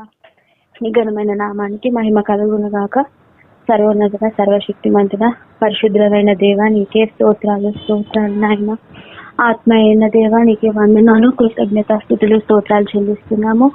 నిఘనమైన నీ ఘనమైన నామానికి మహిమ కలుగును గాక సర్వోన్నత సర్వశక్తిమంతుడ పరిశుద్ధమైన దేవ నీకే స్తోత్రాలు స్తోత్రాలు నాయన. ఆత్మ అయిన దేవ నీకే వందనాలు కృతజ్ఞత స్థుతులు స్తోత్రాలు చెల్లిస్తున్నాము.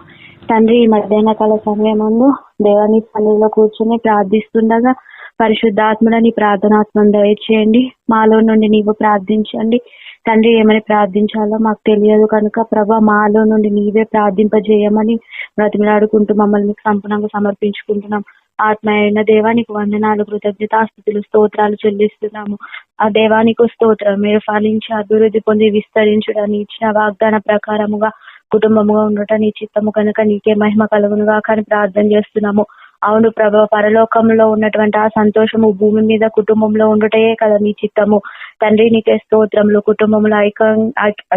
తండ్రి ఈ మధ్యాహ్న కాల సమయమందు దేవాని తల్లిలో కూర్చొని ప్రార్థిస్తుండగా పరిశుద్ధాత్మడ నీ ప్రార్థనాత్మను దయచేయండి. మాలో నుండి నీవు ప్రార్థించండి. తండ్రి ఏమని ప్రార్థించాలో మాకు తెలియదు కనుక ప్రభా మాలో నుండి నీవే ప్రార్థింపజేయమని బ్రతిమలాడుకుంటూ మమ్మల్ని సంపూర్ణంగా సమర్పించుకుంటున్నాం. ఆత్మ అయిన దేవానికి వందనాలు కృతజ్ఞతాస్థుతులు స్తోత్రాలు చెల్లిస్తున్నాము. ఆ దేవానికి స్తోత్రం. మీరు ఫలించి అభివృద్ధి పొంది విస్తరించడానికి ఇచ్చిన వాగ్దాన ప్రకారముగా కుటుంబముగా ఉండటం నీ చిత్తము కనుక నీకే మహిమ కలుగునుగా కానీ ప్రార్థన చేస్తున్నాము. అవును ప్రభా పరలోకంలో ఉన్నటువంటి ఆ సంతోషము భూమి మీద కుటుంబంలో ఉండటయే కదా నీ చిత్తము. తండ్రి నీకే స్తోత్రములు. కుటుంబంలో ఐక్యం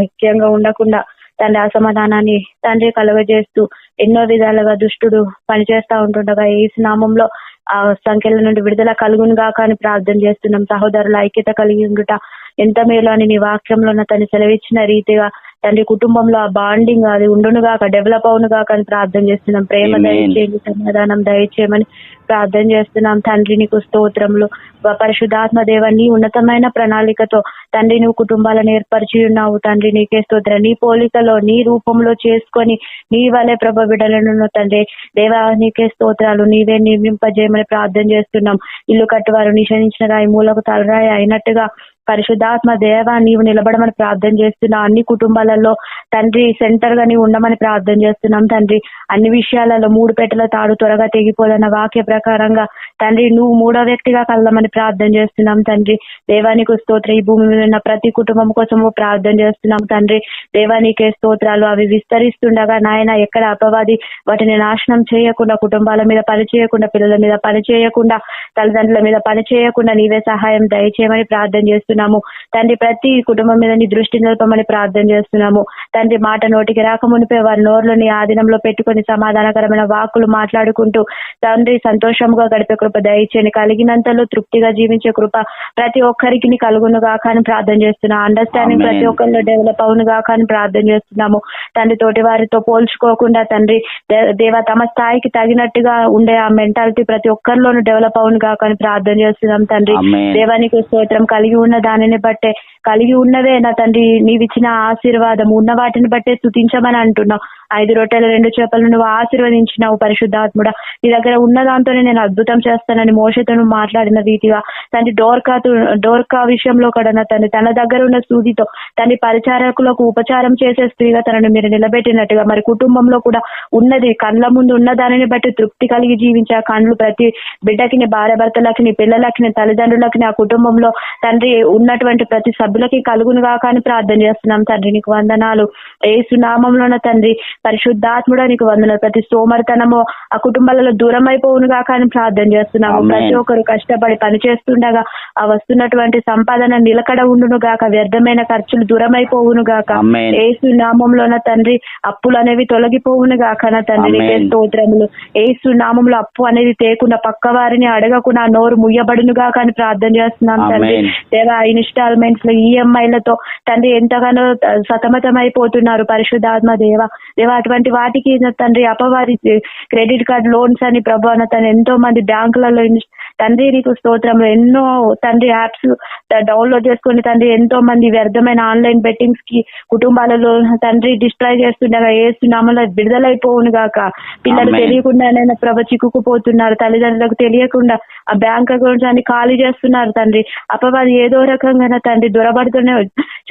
ఐక్యంగా ఉండకుండా తండ్రి అసమాధానాన్ని తండ్రి కలుగజేస్తూ ఎన్నో విధాలుగా దుష్టుడు పనిచేస్తా ఉంటుండగా ఏ నామంలో ఆ సంఖ్యల నుండి విడుదల కలుగును గాక అని ప్రార్థన చేస్తున్నాం. సహోదరుల ఐక్యత కలిగి ఉండుట ఎంత మేలు అని నీ వాక్యంలో తను సెలవిచ్చిన రీతిగా తండ్రి కుటుంబంలో ఆ బాండింగ్ అది ఉండును గాక డెవలప్ అవును గాక అని ప్రార్థన చేస్తున్నాం. ప్రేమ. దయచేయండి సమాధానం దయచేయమని ప్రార్థన చేస్తున్నాం. తండ్రి నీకు స్తోత్రములు. వా పరిశుద్ధాత్మ దేవ నీ ఉన్నతమైన ప్రణాళికతో తండ్రి నువ్వు కుటుంబాలను ఏర్పరిచి ఉన్నావు. తండ్రి నీకే స్తోత్రం. నీ పోలికలో నీ రూపంలో చేసుకొని నీ వలె ప్రభ బిడలను తండ్రి దేవా నీకే స్తోత్రాలు. నీవే నిర్మింపజేయమని ప్రార్థన చేస్తున్నాం. ఇల్లు కట్టువారు నిషేధించిన రాయి మూలకు తలరాయి అయినట్టుగా పరిశుద్ధాత్మ దేవ నీవు నిలబడమని ప్రార్థన చేస్తున్నావు. అన్ని కుటుంబాలలో తండ్రి సెంటర్గా నీవు ఉండమని ప్రార్థన చేస్తున్నాం తండ్రి. అన్ని విషయాలలో మూడు పెట్టెల తాడు త్వరగా తెగిపోదన్న వాక్య ప్రకారంగా తండ్రి నువ్వు మూడో వ్యక్తిగా కలమని ప్రార్థన చేస్తున్నాం తండ్రి. దేవానికి స్తోత్ర. ఈ భూమి మీద ఉన్న ప్రతి కుటుంబం కోసము ప్రార్థన చేస్తున్నాం తండ్రి. దేవానికే స్తోత్రాలు. అవి విస్తరిస్తుండగా నాయన ఎక్కడ అపవాది వాటిని నాశనం చేయకుండా కుటుంబాల మీద పని చేయకుండా పిల్లల మీద పని చేయకుండా తల్లిదండ్రుల మీద పని చేయకుండా నీవే సహాయం దయచేయమని ప్రార్థన చేస్తున్నాము. తండ్రి ప్రతి కుటుంబం మీద నీ దృష్టి నిలపమని ప్రార్థన చేస్తున్నాము. తండ్రి మాట నోటికి రాక మునిపే వారి నోరులో నీ ఆధీనంలో పెట్టుకొని సమాధానకరమైన వాక్కులు మాట్లాడుకుంటూ తండ్రి సంతోషంగా గడిపే కృప దయచేయని కలిగినంతలో తృప్తిగా జీవించే కృప ప్రతి ఒక్కరికి నీ కలుగును గాక అని ప్రార్థన చేస్తున్నా. అండర్స్టాండింగ్. ప్రతి ఒక్కరిలో డెవలప్ అవును గాక అని ప్రార్థన చేస్తున్నాము. తండ్రి తోటి వారితో పోల్చుకోకుండా తండ్రి దేవ తమ స్థాయికి తగినట్టుగా ఉండే ఆ మెంటాలిటీ ప్రతి ఒక్కరిలోనూ డెవలప్ అవును గాక అని ప్రార్థన చేస్తున్నాం తండ్రి. దేవానికి స్తోత్రం కలిగి ఉన్న దానిని బట్టే కలిగి ఉన్నవే నా తండ్రి. నీవిచ్చిన ఆశీర్వాదం ఉన్న వాటిని బట్టే స్థుతించమని అంటున్నావు. ఐదు రొట్టెల రెండు చేపలను నువ్వు ఆశీర్వదించినావు పరిశుద్ధాత్ముడా. నీ దగ్గర ఉన్న దాంతోనే నేను అద్భుతం చేస్తానని మోషతో మాట్లాడిన రీతిగా తండ్రి డోర్కా డోర్కా విషయంలో కూడా నా తండ్రి తన దగ్గర ఉన్న సూదితో తన పరిచారకులకు ఉపచారం చేసే స్త్రీగా తనను మీరు నిలబెట్టినట్టుగా మరి కుటుంబంలో కూడా ఉన్నది కళ్ళ ముందు ఉన్న దానిని బట్టి తృప్తి కలిగి జీవించే కండ్లు కళ్ళు ప్రతి బిడ్డకి నీ భార్య భర్తలకి నీ పిల్లలకి నీ తల్లిదండ్రులకి నీ ఆ కుటుంబంలో తండ్రి ఉన్నటువంటి ప్రతి సభ్యులకి కలుగును గాక అని ప్రార్థన చేస్తున్నాం తండ్రి నీకు వందనాలు. ఏసు నామంలోన తండ్రి పరిశుద్ధాత్ముడా నీకు వందనాలు. ప్రతి సోమరితనము ఆ కుటుంబాలలో దూరం అయిపోవును గాక అని ప్రార్థన చేస్తున్నాము. ప్రతి ఒక్కరు కష్టపడి పని చేస్తుండగా ఆ వస్తున్నటువంటి సంపాదన నిలకడ ఉండును గాక వ్యర్థమైన ఖర్చులు దూరం అయిపోవును గాక నామంలోన తండ్రి అప్పులు అనేవి తొలగిపోవును గాక నా తండ్రి నీకే. స్తోత్రములు. ఏసు నామంలో అప్పు అనేది తేకుండా పక్క వారిని అడగకుండా నోరు ముయ్యబడును గాక అని ప్రార్థన చేస్తున్నాం తండ్రి. దేవా ఇన్స్టాల్మెంట్స్ ఈఎంఐలతో తండ్రి ఎంతగానో సతమతం అయిపోతున్నారు పరిశుద్ధాత్మ దేవ. దేవ అటువంటి వాటికి తండ్రి అపవాది క్రెడిట్ కార్డ్ లోన్స్ అని ప్రభా తను ఎంతో మంది బ్యాంకులలో తండ్రి నీకు స్తోత్రంలో ఎన్నో తండ్రి యాప్స్ డౌన్లోడ్ చేసుకొని తండ్రి ఎంతో మంది వ్యర్థమైన ఆన్లైన్ బెట్టింగ్స్కి కుటుంబాలలో తండ్రి డిస్ట్రాయ్ చేస్తుండగా ఏస్తున్నామలో విడుదలైపోవును గాక. పిల్లలు. తెలియకుండానైనా ప్రభ చిక్కుకుపోతున్నారు. తల్లిదండ్రులకు తెలియకుండా ఆ బ్యాంక్ అకౌంట్స్ అన్ని ఖాళీ చేస్తున్నారు తండ్రి. అపవాది ఏదో రకంగా తండ్రి దొరబడుతూనే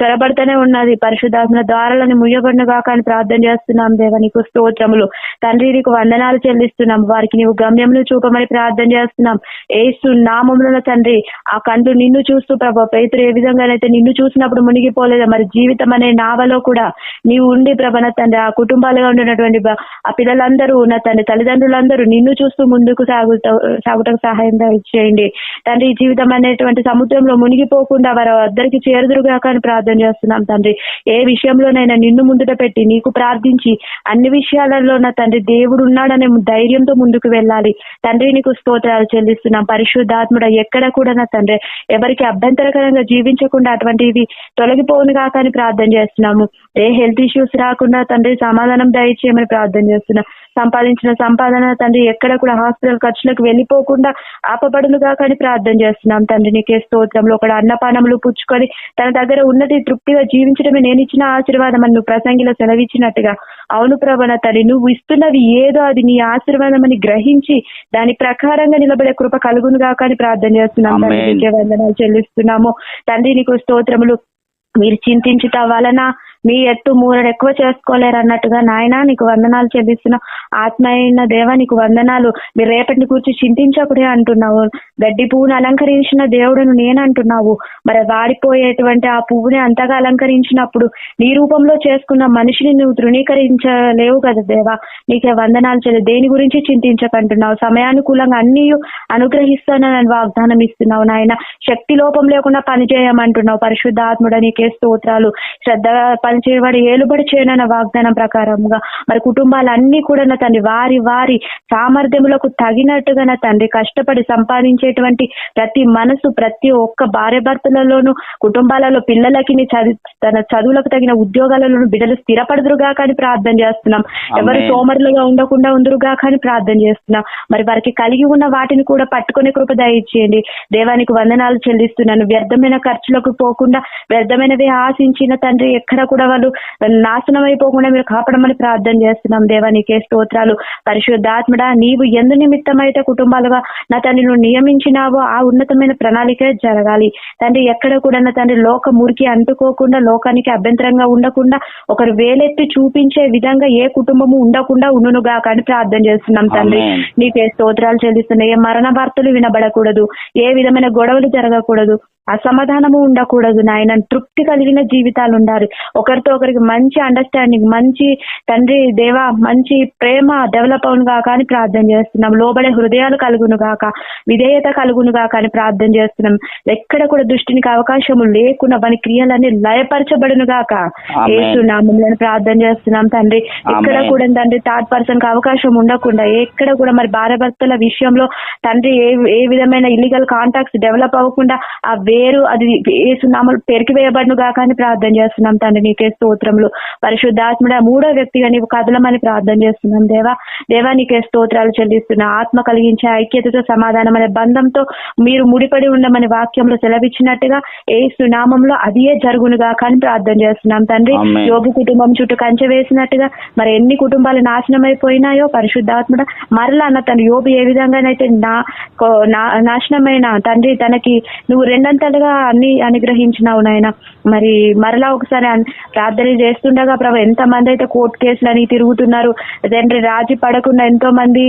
చొరబడుతూనే ఉన్నది. పరిశుద్ధాత్మ ద్వారాలను ముయ్యబడిన గాక అని ప్రార్థన చేస్తున్నాం దేవ నీకు స్తోత్రములు. తండ్రి నీకు వందనాలు చెల్లిస్తున్నాం. వారికి నీవు గమ్యమును చూపమని ప్రార్థన చేస్తున్నాం. ఏసు నామములను తండ్రి ఆ కండ్లు నిన్ను చూస్తూ ప్రభా పేతురు ఏ విధంగానైతే నిన్ను చూసినప్పుడు మునిగిపోలేదా మరి జీవితం అనే నావలో కూడా నీవు ఉండి ప్రభన తండ్రి ఆ కుటుంబాలుగా ఉండినటువంటి ఆ పిల్లలందరూ నా తండ్రి తల్లిదండ్రులందరూ నిన్ను చూస్తూ ముందుకు సాగుతా సాగుటకు సహాయం చేయండి తండ్రి జీవితం అనేటువంటి సముద్రంలో మునిగిపోకుండా వారు అద్దరికి చేరుదురుగా కానీ ప్రార్థన చేస్తున్నాం తండ్రి. ఏ విషయంలోనైనా నిన్ను ముందుట పెట్టి నీకు ప్రార్థించి అన్ని విషయాలలో నా తండ్రి దేవుడు ఉన్నాడనే ధైర్యంతో ముందుకు వెళ్ళాలి. తండ్రి నీకు స్తోత్రాలు చెల్లిస్తున్నాం. పరిశుద్ధాత్ముడ ఎక్కడ కూడా నా తండ్రి ఎవరికి అభ్యంతరకరంగా జీవించకుండా అటువంటివి తొలగిపోవును కాక అని ప్రార్థన చేస్తున్నాము. ఏ హెల్త్ ఇష్యూస్ రాకుండా తండ్రి సమాధానం దయచేయమని ప్రార్థన చేస్తున్నా. సంపాదించిన సంపాదన తండ్రి ఎక్కడ కూడా హాస్పిటల్ ఖర్చులకు వెళ్ళిపోకుండా ఆపబడునుగా కానీ ప్రార్థన చేస్తున్నాం. తండ్రి నీకే స్తోత్రంలో ఒక అన్నపానములు పుచ్చుకొని తన దగ్గర ఉన్నది తృప్తిగా జీవించడమే నేను ఇచ్చిన ఆశీర్వాదం అని నువ్వు ప్రసంగిలో సెలవిచ్చినట్టుగా అవును ప్రభన తల్లి నువ్వు ఇస్తున్నది ఏదో అది నీ ఆశీర్వాదం అని గ్రహించి దాని ప్రకారంగా నిలబడే కృప కలుగునుగా కానీ ప్రార్థన చేస్తున్నాం తండ్రి. నీకే వందనాలు చెల్లిస్తున్నాము తండ్రి నీకు స్తోత్రములు మీరు చింతించుట వలన మీ ఎత్తు మూరడు ఎక్కువ చేసుకోలేరు అన్నట్టుగా నాయన నీకు వందనాలు చెల్లిస్తున్న. ఆత్మ అయిన దేవ నీకు వందనాలు. మీరు రేపటిని కూర్చి చింతించకుడే అంటున్నావు. గడ్డి పువ్వును అలంకరించిన దేవుడును నేను అంటున్నావు. మరి వాడిపోయేటువంటి ఆ పువ్వుని అంతగా అలంకరించినప్పుడు నీ రూపంలో చేసుకున్న మనిషిని నువ్వు తృణీకరించలేవు కదా దేవా. నీకే వందనాలు చెల్లి. దేని గురించి చింతించకంటున్నావు? సమయానుకూలంగా అన్ని అనుగ్రహిస్తానని వాగ్దానం ఇస్తున్నావు నాయన. శక్తి లోపం లేకుండా పనిచేయమంటున్నావు. పరిశుద్ధ ఆత్ముడ నీకే స్తోత్రాలు. శ్రద్ధగా పనిచేయబడి ఏలుబడి చేయనన్న వాగ్దానం ప్రకారముగా మరి కుటుంబాలన్నీ కూడా నా తండ్రి వారి వారి సామర్థ్యములకు తగినట్టుగా నా తండ్రి కష్టపడి సంపాదించేటువంటి ప్రతి మనసు ప్రతి ఒక్క భార్య భర్తలలోనూ కుటుంబాలలో పిల్లలకి తన చదువులకు తగిన ఉద్యోగాలలోనూ బిడ్డలు స్థిరపడుదురుగా కానీ ప్రార్థన చేస్తున్నాం. ఎవరు. సోమరులుగా ఉండకుండా ఉందురుగా కానీ ప్రార్థన చేస్తున్నాం. మరి వారికి కలిగి ఉన్న వాటిని కూడా పట్టుకునే కృప దయచేయండి. దేవానికి వందనాలు చెల్లిస్తున్నాను. వ్యర్థమైన ఖర్చులకు పోకుండా వ్యర్థమైనవి ఆశించిన తండ్రి ఎక్కడ కూడా వాళ్ళు నాశనం అయిపోకుండా మీరు కాపాడమని ప్రార్థన చేస్తున్నాం దేవానికే స్తోత్రాలు. పరిశుద్ధాత్మడా నీవు ఎందు నిమిత్తమైతే కుటుంబాలుగా నా తండ్రి నువ్వు నియమించినావో ఆ ఉన్నతమైన ప్రణాళిక జరగాలి. తండ్రి ఎక్కడ కూడా నా తండ్రి లోక మురికి అంటుకోకుండా లోకానికి అభ్యంతరంగా ఉండకుండా ఒకరు వేలెత్తి చూపించే విధంగా ఏ కుటుంబము ఉండకుండా ఉండునుగా కానీ ప్రార్థన చేస్తున్నాం తండ్రి. నీకే స్తోత్రాలు చెల్లిస్తున్నాయి. ఏ మరణ వార్తలు వినబడకూడదు. ఏ విధమైన గొడవలు జరగకూడదు. అసమాధానము ఉండకూడదు నాయన. తృప్తి కలిగిన జీవితాలు ఉండాలి. ఒకరితో ఒకరికి మంచి అండర్స్టాండింగ్ మంచి తండ్రి దేవా మంచి ప్రేమ డెవలప్ అవును కాక అని ప్రార్థన చేస్తున్నాం. లోబడే హృదయాలు కలుగును గాక విధేయత కలుగును గాక అని ప్రార్థన చేస్తున్నాం. ఎక్కడ కూడా దృష్టినికి అవకాశము లేకుండా వాని క్రియలన్నీ లయపరచబడును గాక ఆమేన్. ఏసు నామంలో ప్రార్థన చేస్తున్నాం తండ్రి. ఎక్కడ. కూడా తండ్రి థర్డ్ పర్సన్కి అవకాశం ఉండకుండా ఎక్కడ కూడా మరి భార్య భర్తల విషయంలో తండ్రి ఏ ఏ విధమైన ఇల్లీగల్ కాంటాక్ట్స్ డెవలప్ అవ్వకుండా ఆ వేరు అది ఏసునామలు పెరికి వేయబడును గాక అని ప్రార్థన చేస్తున్నాం తండ్రి. నీకే స్తోత్రములు. పరిశుద్ధాత్ముడ మూడో వ్యక్తిగా నీవు కదలమని ప్రార్థన చేస్తున్నాం దేవా. దేవా నీకే స్తోత్రాలు చెల్లిస్తున్నా ఆత్మ కలిగించే ఐక్యతతో సమాధానం అనే బంధంతో మీరు ముడిపడి ఉండమని వాక్యంలో సెలవిచ్చినట్టుగా ఏసు నామంలో అదియే జరుగునుగా కానీ ప్రార్థన చేస్తున్నాం తండ్రి. యోగు కుటుంబం చుట్టూ కంచె వేసినట్టుగా మరి ఎన్ని కుటుంబాలు నాశనం అయిపోయినాయో పరిశుద్ధాత్ముడ మరలా అన్న తన యోబు ఏ విధంగానైతే నా నాశనమైన తండ్రి తనకి నువ్వు విధాలుగా అన్ని అనుగ్రహించినావు నాయన. మరి మరలా ఒకసారి ప్రార్థన చేస్తుండగా ప్రభు ఎంత మంది అయితే కోర్టు కేసులని తిరుగుతున్నారు తండ్రి రాజీ పడకుండా ఎంతో మంది